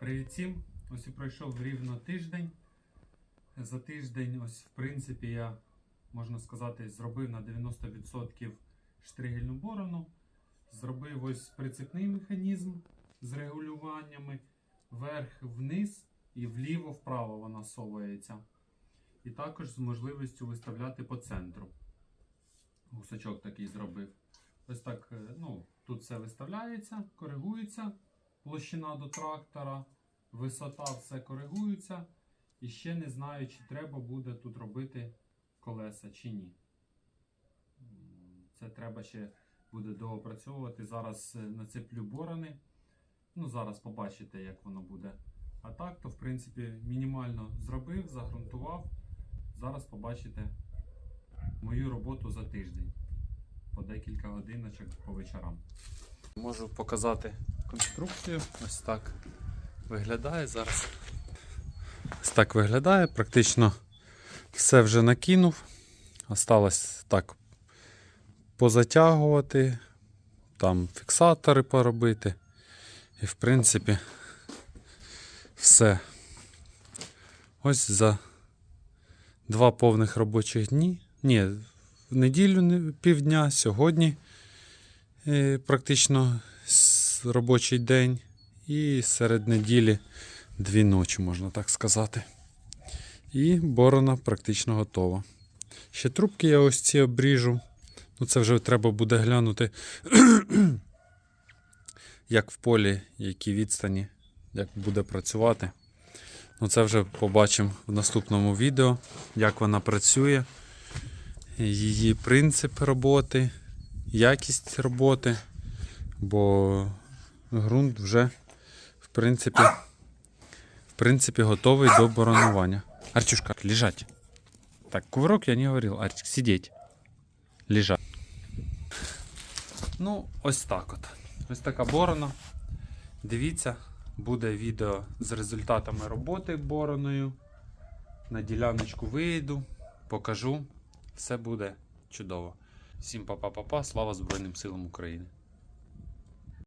Привіт всім! Ось і пройшов рівно тиждень. За тиждень, ось, в принципі, я, можна сказати, зробив на 90% штригельну борону. Зробив ось прицепний механізм з регулюваннями вверх-вниз і вліво-вправо вона совується. І також з можливістю виставляти по центру. Гусачок такий зробив. Ось так, е, ну, тут все виставляється, коригується площина до трактора, висота все коригується. І ще не знаю, чи треба буде тут робити колеса чи ні. Це треба ще буде доопрацьовувати. Зараз е, нацеплю борони. Ну, зараз побачите, як воно буде. А так, то, в принципі, мінімально зробив, загрунтував. Зараз побачите мою роботу за тиждень. По декілька годиночок по вечорам. Можу показати конструкцію. Ось так виглядає зараз. Ось так виглядає. Практично все вже накинув. Осталось так позатягувати, там фіксатори поробити. І в принципі все. Ось за два повних робочих дні. Ні, в неділю півдня, сьогодні е, практично робочий день. І серед неділі дві ночі, можна так сказати. І борона практично готова. Ще трубки я ось ці обріжу. Ну, це вже треба буде глянути, як в полі, які відстані, як буде працювати. Ну, це вже побачимо в наступному відео, як вона працює, її принцип роботи, якість роботи, бо ґрунт вже, в принципі, в принципі, готовий до боронування. Арчушка, лежать. Так, кувырок я не говорил, Арчик, сидеть. Лежать. Ну, ось так от. Ось така борона. Дивіться, буде відео з результатами роботи бороною. На діляночку вийду, покажу. Все буде чудово. Всім па-па-па-па, слава Збройним силам України.